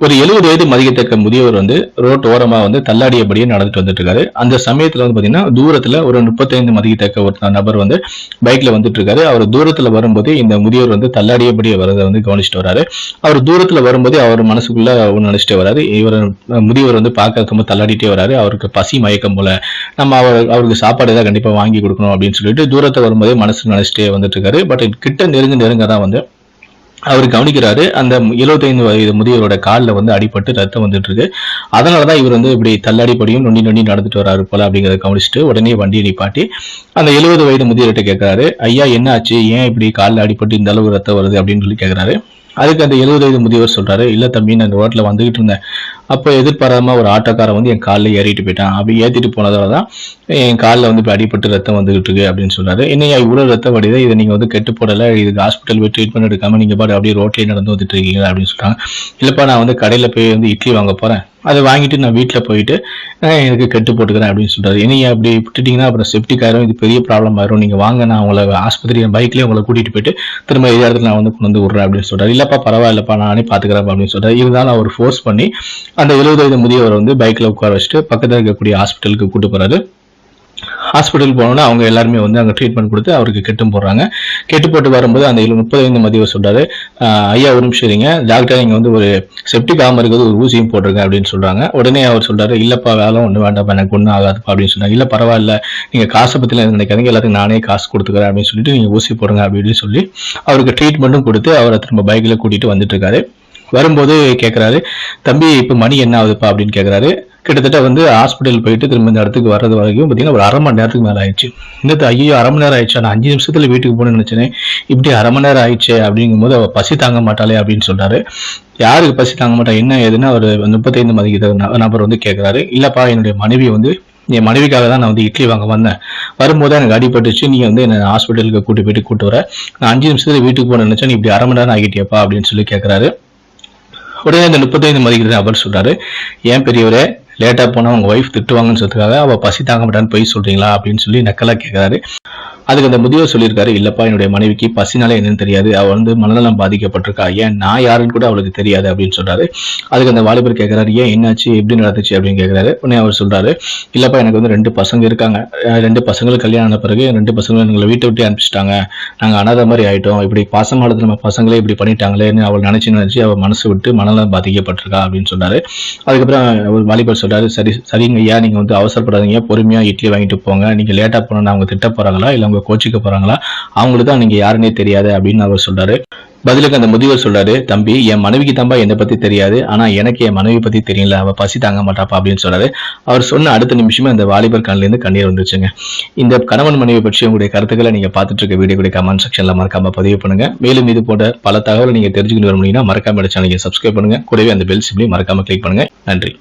ஒரு எழுபது வயது மதிக்கத்தக்க முதியவர் வந்து ரோட் ஓரமா வந்து தள்ளாடியபடியே நடந்துட்டு வந்துட்டு இருக்காரு அந்த சமயத்துல வந்து பாத்தீங்கன்னா தூரத்துல ஒரு முப்பத்தைந்து மதிக்கத்தக்க ஒரு நபர் வந்து பைக்ல வந்துட்டு இருக்காரு அவர் தூரத்துல வரும்போது இந்த முதியவர் வந்து தள்ளாடியபடியே வரதை வந்து கவனிச்சுட்டு வராரு. அவர் தூரத்துல வரும்போது அவர் மனசுக்குள்ள ஒன்று நினைச்சிட்டே வராரு. இவர் முதியவர் வந்து பார்க்க ரொம்ப தள்ளாடிட்டே வராரு. அவருக்கு பசி மயக்கம் போல நம்ம அவர் அவருக்கு சாப்பாடு ஏதாவது கண்டிப்பா வாங்கி கொடுக்கணும் அப்படின்னு சொல்லிட்டு தூரத்தை வரும்போதே மனசு நினைச்சிட்டே வந்துட்டு இருக்காரு பட் கிட்ட நெருங்க நெருங்க தான் வந்து அவர் கவனிக்கிறாரு அந்த 75 வயது முதியவரோட காலில் வந்து அடிபட்டு ரத்தம் வந்துட்டு இருக்கு அதனால தான் இவர் வந்து இப்படி தள்ளாடிப்படியும் நொண்டி நொண்டி நடந்துட்டு வராரு போல அப்படிங்கிறத கவனிச்சுட்டு உடனே வண்டியை நிப்பாட்டி அந்த 70 வயது முதியவர்கிட்ட கேட்கறாரு ஐயா என்ன ஆச்சு ஏன் இப்படி காலில் அடிபட்டு இந்த அளவு ரத்தம் வருது? அப்படின்னு சொல்லி கேட்கறாரு அதுக்கு அந்த 70 வயது முதியவர் சொல்றாரு இல்ல தம்பி நான் இந்த ரோட்ல வந்துகிட்டு இருந்தேன். அப்போ எதிர்பாராம ஒரு ஆட்டோக்காரன் வந்து என் காலில் ஏறிட்டு போயிட்டான். அப்படி ஏற்றிட்டு போனதால தான் என் காலில் வந்து இப்போ அடிபட்டு ரத்தம் வந்துகிட்டு இருக்கு அப்படின்னு சொல்றாரு என்னையா இவ்வளோ ரத்தம் வடிதா இதை நீங்கள் வந்து கெட்டு போடலை. இது ஹாஸ்பிட்டல் போய் ட்ரீட்மெண்ட் எடுக்காமல் நீங்கள் பாட்டு அப்படியே ரோட்லேயே நடந்து வந்துட்டு இருக்கீங்க அப்படின்னு சொல்கிறாங்க இல்லைப்பா நான் வந்து கடையில் போய் வந்து இட்லி வாங்க போகிறேன் அதை வாங்கிட்டு நான் வீட்டில் போயிட்டு நான் எனக்கு கெட்டு போட்டுக்கிறேன் அப்படின்னு சொல்கிறாரு என்னையா அப்படி விட்டுட்டிங்கன்னா அப்புறம் செப்டிக் ஆயிரும் இது பெரிய ப்ராப்ளம் ஆயிரும். நீங்கள் வாங்க நான் உங்களை ஆஸ்பத்திரி பைக்லேயே உங்களை கூட்டிகிட்டு போயிட்டு திரும்ப இதே இடத்துல நான் வந்து கொண்டு வந்து விட்றேன் அப்படின்னு சொல்றாரு. இல்லைப்பா பரவாயில்லப்பா நானே பார்த்துக்கிறேன் அப்படின்னு சொல்றாரு. இருந்தாலும் அவர் ஃபோர்ஸ் பண்ணி அந்த 70 வயது முதியவர் வந்து பைக்ல உட்கார வச்சுட்டு பக்கத்தில் இருக்கக்கூடிய ஹாஸ்பிட்டலுக்கு கூட்டு போறாரு. ஹாஸ்பிட்டல் போனோன்னா அவங்க எல்லாருமே வந்து அங்கே ட்ரீட்மெண்ட் கொடுத்து அவருக்கு கெட்டும் போடுறாங்க. கெட்டு போட்டு வரும்போது அந்த முப்பத்தைந்து மதிவை சொல்றாரு ஐயா ஒரு நிமிஷம் இருங்க. டாக்டர் நீங்கள் வந்து ஒரு செப்டிக் ஆகாம இருக்கிறது ஒரு ஊசியும் போட்டிருங்க அப்படின்னு சொல்றாங்க. உடனே அவர் சொல்றாரு இல்லப்பா வேலை ஒன்றும் வேண்டாம் எனக்கு ஒன்றும் ஆகாதுப்பா அப்படின்னு சொன்னாங்க இல்லை பரவாயில்ல. நீங்கள் காசை பத்திலாம் நினைக்காதீங்க எல்லாத்துக்கும் நானே காசு கொடுத்துக்கிறேன் அப்படின்னு சொல்லிட்டு நீங்கள் ஊசி போடுங்க அப்படின்னு சொல்லி அவருக்கு ட்ரீட்மெண்ட்டும் கொடுத்து அவரை திரும்ப பைக்கில் கூட்டிகிட்டு வந்துட்டு இருக்காரு. வரும்போது கேட்குறாரு தம்பி இப்போ மணி என்ன ஆகுதுப்பா? அப்படின்னு கேட்குறாரு கிட்டத்தட்ட வந்து ஹாஸ்பிட்டல் போயிட்டு திரும்ப இந்த இடத்துக்கு வர்றது வரைக்கும் பார்த்தீங்கன்னா ஒரு அரை மணி நேரத்துக்கு மேலே ஆயிடுச்சு. இன்னத்து ஐயோ அரை மணி நேரம் ஆயிடுச்சு? நான் அஞ்சு நிமிஷத்தில் வீட்டுக்கு போகணும்னு நினச்சேன். இப்படி அரை மணி நேரம் ஆயிடுச்சு அப்படிங்கும்போது அவள் பசி தாங்க மாட்டாளே அப்படின்னு சொல்கிறாரு யாருக்கு பசி தாங்க மாட்டா? என்ன ஏதுன்னு அவர் முப்பத்தைந்து மதிக்கிற நபர் வந்து கேட்குறாரு இல்லைப்பா என்னுடைய மனைவி வந்து என் மனைவிக்காக தான் நான் வந்து இட்லி வாங்க வந்தேன். வரும்போது எனக்கு அடிபட்டுச்சு நீ வந்து என்ன ஹாஸ்பிட்டலுக்கு கூட்டி போயிட்டு கூட்டு வர. நான் அஞ்சு நிமிஷத்துல வீட்டுக்கு போன நினைச்சா நீ இப்படி அரை மணி நேரம் ஆகிட்டியப்பா? அப்படின்னு சொல்லி கேட்குறாரு உடனே இந்த முப்பத்தைந்து மதிக்கிறது அப்படின்னு சொல்றாரு. ஏன் பெரியவரே? லேட்டாக போனால் உங்கள் ஒய்ஃப் திட்டுவாங்கன்னு சொல்றதுக்காக அவள் பசி தாங்க மாட்டான்னு போய் சொல்றீங்களா அப்படின்னு சொல்லி நக்கலாக கேட்குறாரு அதுக்கு அந்த முதியோர் சொல்லியிருக்காரு இல்லப்பா என்னுடைய மனைவிக்கு பசினால என்னன்னு தெரியாது. அவள் வந்து மனநலம் பாதிக்கப்பட்டிருக்கா. ஏன் நான் யாருன்னு கூட அவளுக்கு தெரியாது அப்படின்னு சொல்றாரு. அதுக்கு அந்த வாலிபர் கேட்கறாரு ஏன் என்னாச்சு? எப்படி நடந்துச்சு? அப்படின்னு கேட்கறாரு உடனே அவர் சொல்றாரு இல்லப்பா எனக்கு வந்து ரெண்டு பசங்க இருக்காங்க. ரெண்டு பசங்களுக்கு கல்யாணம் ஆன பிறகு ரெண்டு பசங்களும் எங்களை வீட்டை விட்டு அனுப்பிச்சிட்டாங்க. நாங்க அனாதை மாதிரி ஆயிட்டோம். இப்படி பாசமானது நம்ம பசங்களே இப்படி பண்ணிட்டாங்களேன்னு அவள் நினைச்சு நினைச்சு அவள் மனசு விட்டு மனநலம் பாதிக்கப்பட்டிருக்கா அப்படின்னு சொன்னாரு அதுக்கப்புறம் ஒரு வாலிபர் சொல்றாரு சரி சரிங்க ஐயா நீங்க வந்து அவசரப்படாதீங்க பொறுமையா இட்லி வாங்கிட்டு போங்க. நீங்க லேட்டா போனா அவங்க திட்ட போறாங்களா இல்லை அவங்க கோச்சிக்க போறாங்களா? அவங்களுக்கு தான் நீங்க யாருன்னே தெரியாது அப்படின்னு அவர் சொல்றாரு. பதிலுக்கு அந்த முதியவர் சொல்றாரு தம்பி என் மனைவிக்கு தம்பா என்னை பத்தி தெரியாது. ஆனா எனக்கு என் மனைவி பத்தி தெரியல. அவ பசி தாங்க மாட்டாப்பா அப்படின்னு சொல்றாரு. அவர் சொன்ன அடுத்த நிமிஷமே அந்த வாலிபர் கண்ணிலேருந்து கண்ணீர் வந்துச்சுங்க இந்த கணவன் மனைவி பற்றி உங்களுடைய கருத்துக்களை நீங்க பார்த்துட்டு இருக்க வீடியோ கமெண்ட் செக்ஷன்ல மறக்காம பதிவு பண்ணுங்க. மேலும் இது போன்ற பல தகவலை நீங்க வர வரணும்னா மறக்காம சேனலை சப்ஸ்கிரைப் பண்ணுங்க. கூடவே அந்த பெல் சிம்லையும் மறக்காம கிளிக் பண்ணுங்க. நன்றி.